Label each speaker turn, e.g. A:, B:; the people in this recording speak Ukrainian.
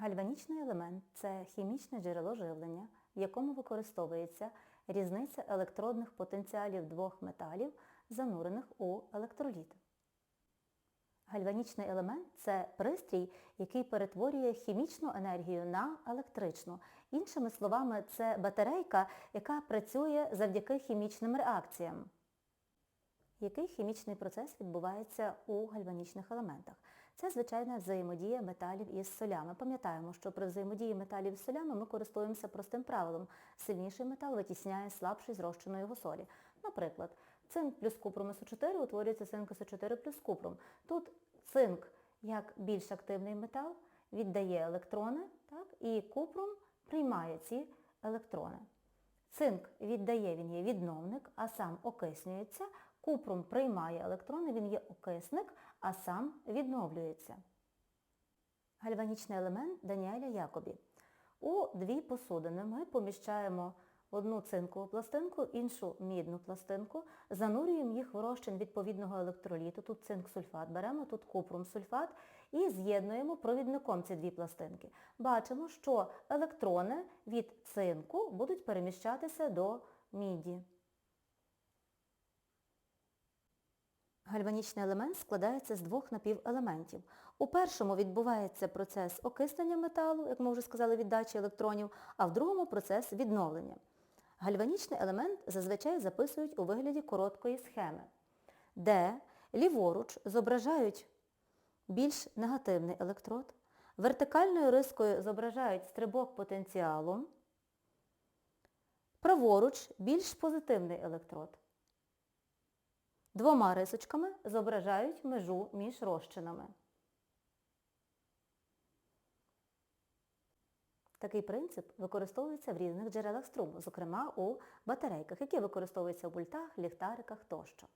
A: Гальванічний елемент це хімічне джерело живлення, в якому використовується різниця електродних потенціалів двох металів, занурених у електроліт. Гальванічний елемент це пристрій, який перетворює хімічну енергію на електричну. Іншими словами, це батарейка, яка працює завдяки хімічним реакціям. Який хімічний процес відбувається у гальванічних елементах? Це звичайна взаємодія металів із солями. Пам'ятаємо, що при взаємодії металів з солями ми користуємося простим правилом. Сильніший метал витісняє слабший з розчину його солі. Наприклад, цинк плюс купрум СО4 утворюється цинк СО4 плюс купрум. Тут цинк, як більш активний метал, віддає електрони, так, і купрум приймає ці електрони. Цинк віддає, він є відновник, а сам окиснюється. Купрум приймає електрони, він є окисник, а сам відновлюється. Гальванічний елемент Даніеля Якобі. У дві посудини ми поміщаємо одну цинкову пластинку, іншу мідну пластинку, занурюємо їх в розчин відповідного електроліту, тут цинк-сульфат беремо, тут купрум-сульфат і з'єднуємо провідником ці дві пластинки. Бачимо, що електрони від цинку будуть переміщатися до міді. Гальванічний елемент складається з двох напівелементів. У першому відбувається процес окиснення металу, як ми вже сказали, віддачі електронів, а в другому процес відновлення. Гальванічний елемент зазвичай записують у вигляді короткої схеми, де ліворуч зображають більш негативний електрод, вертикальною рискою зображають стрибок потенціалу, праворуч більш позитивний електрод. Двома рисочками зображають межу між розчинами. Такий принцип використовується в різних джерелах струму, зокрема у батарейках, які використовуються у бультах, ліхтариках тощо.